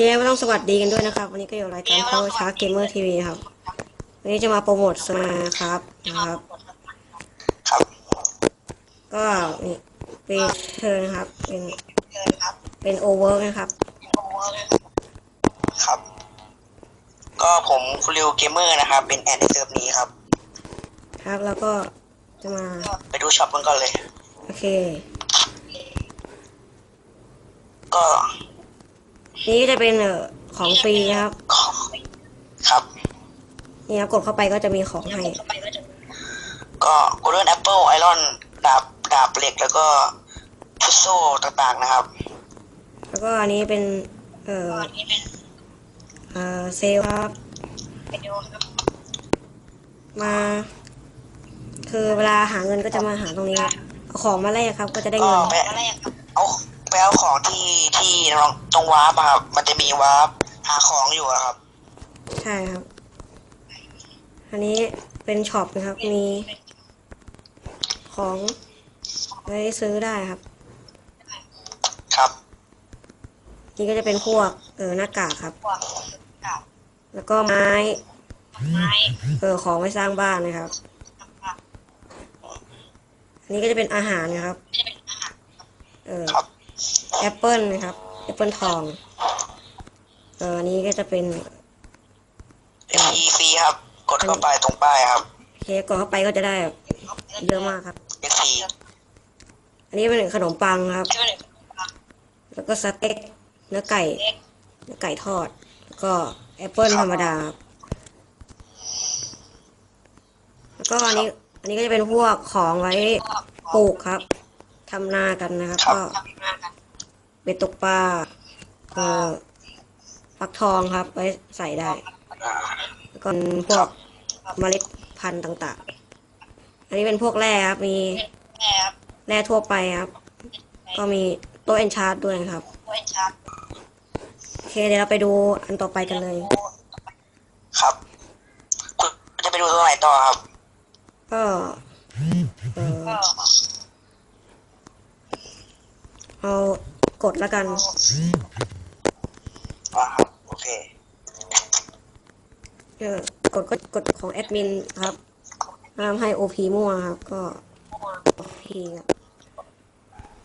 เคไม่ต้องสวัสดีกันด้วยนะครับ วันนี้ก็อยู่รายการ Power Shark Gamer TV ครับ วันนี้จะมาโปรโมทสมาครับนะครับครับก็นี่เป็นเธอนะครับ เป็นเป็นโอเวอร์นะครับ ครับ ก็ผมฟูริวเกมเมอร์นะครับ เป็นแอดในเซิร์ฟนี้ครับ ครับแล้วก็จะมา ไปดูช็อปกันก่อนเลย โอเค ก็ นี่ก็จะเป็นเอ่อของฟรีนะครับ ครับ นี่ครับกดเข้าไปก็จะมีของให้ ก็ Golden Apple Iron ดาบดาบเหล็กแล้วก็ฟุตโซ่ต่างๆนะครับ แล้วก็อันนี้เป็น เอ่อเอ่อเซลลครับ มา คือเวลาหาเงินก็จะมาหาตรงนี้ครับเอาของมาแลกครับ ก็จะได้ก็เงิน ไปเอา ไปเอาของที่ที่ตรงวาร์ปอะครับ มันจะมีวาร์ปหาของอยู่อะครับ ใช่ครับ อันนี้เป็นช็อปนะครับ มีของไว้ซื้อได้ครับ ครับนี่ก็จะเป็นพวกเออหน้ากากครับ แล้วก็ไม้ เออของไว้สร้างบ้านนะครับ อันนี้ก็จะเป็นอาหารนะครับ เออ ครับ แอปเปิลนะครับแอปเปิลทองเอออันนี้ก็จะเป็น FE ฟรีครับ กดเข้าไปตรงป้ายครับ เค้กกดเข้าไปก็จะได้เยอะมากครับ FE อันนี้เป็นขนมปังครับ แล้วก็สเต็กเนื้อไก่เนื้อไก่ทอด แล้วก็แอปเปิลธรรมดาครับแล้วก็อันนี้ อันนี้ก็จะเป็นพวกของไว้ปลูกครับทำนากันนะครับครับก็ เบ็ดตกปลาเอ่อฟักทองครับ ไว้ใส่ได้อ่าแล้วก็พวกเมล็ดพันธุ์ต่าง ๆ อันนี้เป็นพวกแร่ครับ มีแร่ทั่วไปครับ ก็มีโต๊ะเอนชาร์ดด้วยนะครับโอเคเดี๋ยวเราไปดูอันต่อไปกันเลย ครับ คุณจะไปดูตรงไหนต่อครับ ก็เออเอากด แล้วกันอ่าครับโอเคเออกดก็กดของแอดมินครับห้ามให้โอพีมั่วครับ ก็โอพีครับ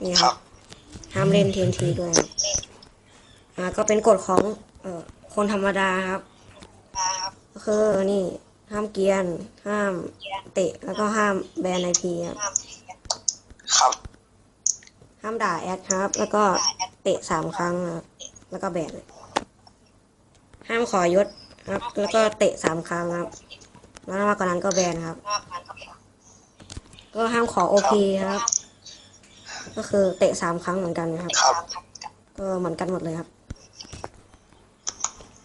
นี่คครัรับบห้ามเล่นเทนทีด้วยครับอ่าก็เป็นกฎของเอ่อคนธรรมดาครับก็คือนี่ห้ามเกรียน ห้ามเตะแล้วก็ห้ามแบนไอพีครับครับ ห้ามด่าแอดครับ แล้วก็เตะสามครั้งครับแล้วก็แบนเลยห้ามขอยศครับ แล้วก็เตะสามครั้งครับ แล้วมากกว่านั้นก็แบนครับ ก็ห้ามขอโอพีครับ ก็คือเตะสามครั้งเหมือนกันครับครับก็เหมือนกันหมดเลยครับ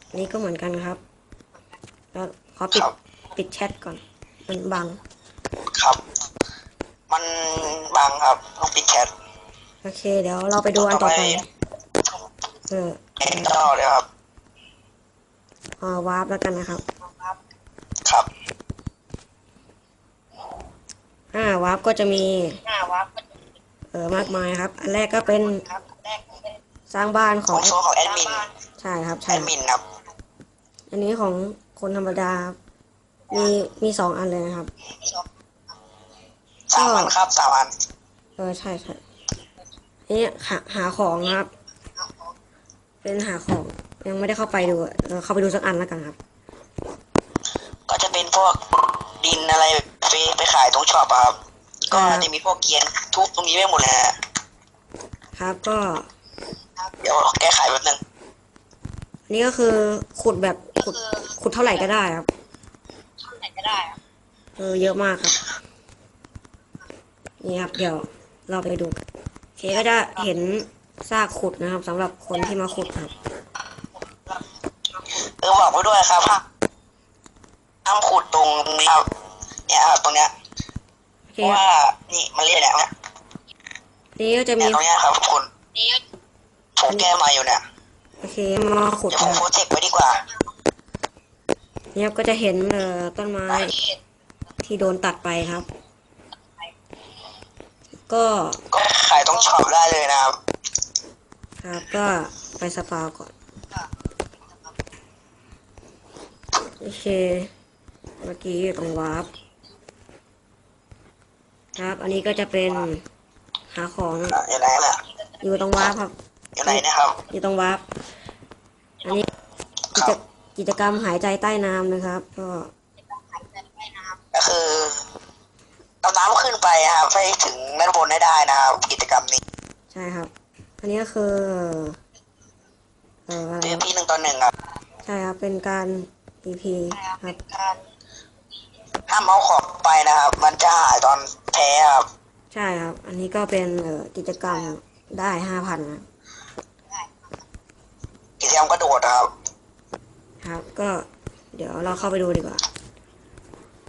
อันนี้ก็เหมือนกันครับ แล้วขอปิดครับปิดแชทก่อน มันบัง ครับ มันบังครับต้องปิดแคท โอเค เดี๋ยวเราไปดูอันต่อไป เออเอ็นต่อเลยครับเอ่อวาร์ปแล้วกันนะครับ ครับ อ่าวาร์ปก็จะมีเออมากมายครับ อันแรกก็เป็นสร้างบ้านขขอองงโซ่ของแอดมิน ใช่ครับแอใช่ดมินครับ อันนี้ของคนธรรมดาครับมีมีสองอันเลยนะครับสามอันครับสามอัน เออ ใช่ใช่อั นนี่หาหาของนะครับ เป็นหาของยังไม่ได้เข้าไปดูอะเออเข้าไปดูสักอันแล้วกันครับ ก็จะเป็นพวกดินอะไรไปไปขายตรงช็อปอะครับ ก็อ่าจะมีพวกเกียนทุบตรงนี้ไม่หมดเลยฮะครับก็ เดี๋ยวแก้ไขแป๊บนึงอันนี้ก็คือขุดแบบขุดขุดเท่าไหร่ก็ได้ครับเออเยอะมากครับ นี่ครับ เดี๋ยวเราไปดูกันโอ เคก็จะเห็นซากขุดนะครับสำหรับคนที่มาขุดครับ เออบอกไว้ด้วยครับห้ามห้ามขุดตรงตรงนี้ครับเนี่ยครับตรงเนี้ยโอเคเพราะคว่ารับนี่มันเรียกอะไรเนี่ยนี่ก็จะเนี่มียตรงเนี้ยครับคุณผมแก้มาอยู่เนี่ยโอเคมาขุดเดี๋ยวผนะมคโปรับรเจกต์ไว้ดีกว่านี่ครับก็จะเห็นเอ่อต้นไม้ที่โดนตัดไปครับ ก็ก็ขายต้องช็อปได้เลยนะครับ ครับก็ไปสปาก่อนโอเคเมื่อกี้ตรงวาร์ปครับ อันนี้ก็จะเป็นหาของอยู่ไหนล่ะอยู่ตรงวาร์ปครับอยู่ไหนนะครับ อยู่ตรงวาร์ปอันนี้กิจกรรมหายใจใต้น้ำนะครับ ก็ก็คือ เอาน้ำขึ้นไปครับให้ถึงด้านบนให้ได้นะครับกิจกรรมนี้ ใช่ครับ อันนี้ก็คือเอออะไรเดี๋ยวนะพี่หนึ่งต่อหนึ่งครับใช่ครับ เป็นการ EP ครับ ห้ามเอาของไปนะครับ มันจะหายตอนแพ้ครับใช่ครับ อันนี้ก็เป็นเอ่อกิจกรรมได้ห้าพันนะกิจกรรมกระโดดนะครับ ครับ ก็เดี๋ยวเราเข้าไปดูดีกว่า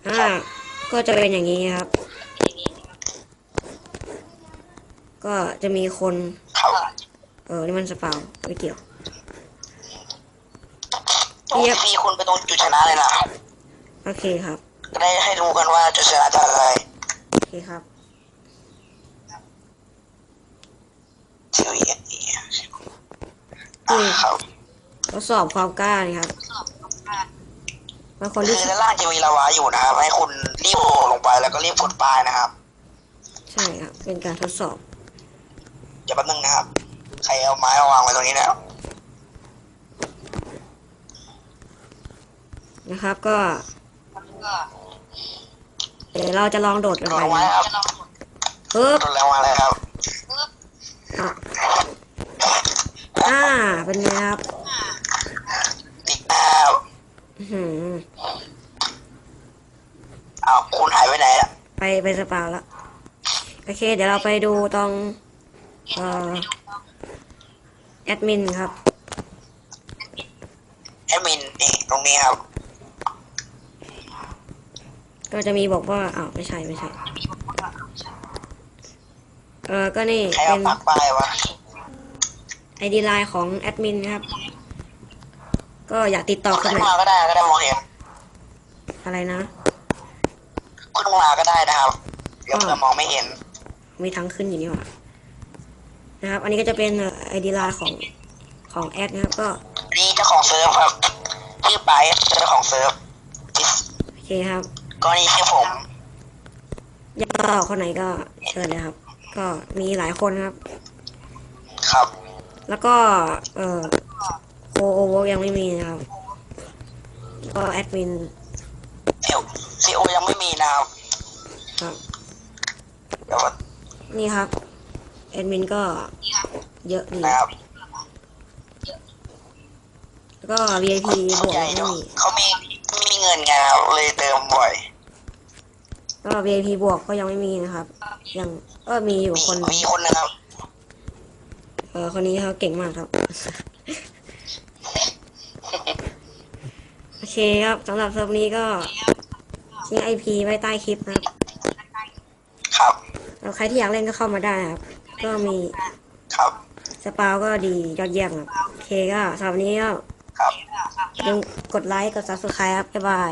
อ่า ก็จะเป็นอย่างนี้ครับ ก็จะมีคนครับเออ นี่มันสเปาไม่เกี่ยวตรงที่คุณไปตรงจุดชนะเลยนะโอเคครับ จะได้ให้รู้กันว่าจุดชนะจะอะไรโอเคครับ ทีวีอ่าครับทดสอบความกล้านี่ครับบางคนคืที่อด้านล่างจะมีลาวาอยู่นะครับ ให้คุณรีบโผล่ลงไปแล้วก็รีบกดป้ายนะครับ ใช่ครับ เป็นการทดสอบเดี๋ยวแป๊บนึงนะครับ ใครเอาไม้มาวางไว้ตรงนี้แล้วนะครับก็เดี๋ยวเราจะลองโดดกันโดไปนไว้นะครับปึ๊บโดนแล้วมาเลยครับอะอ่าเป็นไงครับติดนะครับอื้อหืออ้าวคุณหายไปไหนอะไปไปสปาแล้วโอเค เดี๋ยวเราไปดูตรงเอ่อแอดมินครับแอดมินนี่ตรงนี้ครับ ก็จะมีบอกว่าอ้าวไม่ใช่ไม่ใช่เออก็นี่ใครเป็เอานปักป้ายวะไอดีไลน์ของแอดมินครับ ก็อยากติดต่อคนขึ้นไหนมาก็ได้ก็ได้มองเห็นอะไรนะ ขึ้นมาก็ได้นะครับเดี๋ยวเพื่อนมองไม่เห็นมีทั้งขึ้นอยู่นี่หว่า นะครับ อันนี้ก็จะเป็นไอดีไลน์ของของแอดนะครับ ก็นี่เจ้าของเซิร์ฟครับชื่อไปเจ้าของเซิร์ฟโอเคครับ ก็นี่ชื่อผมอยากต่อคนไหนก็เชิญเลยครับ ก็มีหลายคนครับ ครับ แล้วก็เอ่อโคโอเวยังไม่มีนะครับ ก็แอดมินซีซีโอยังไม่มีนะครับครับเดี๋ยวนี่ครับ แอดมินก็เยอะดีนะครับแล้วก็ VIP บเขาวกใหญ่ไม่เนอะมีเขามีไม่มีเงินไงครับเลยเติมบ่อย ก็ VIP บวกก็ยังไม่มีนะครับ ยังก็มีอยู่มีคน มีคนนะครับ เออคนนี้เขาเก่งมากครับ โอเคครับสำหรับเซิร์ฟนี้ก็ทิ้งไอพีไว้ใต้คลิปนะครับครับ แล้วใครที่อยากเล่นก็เข้ามาได้ครับ ก็มีครับ สปาวก็ดียอดเยี่ยมครับโอเคก็สำหรับวันนี้ก็ครับอย่าลืมกดไลค์กด subscribe ครับบ๊ายบาย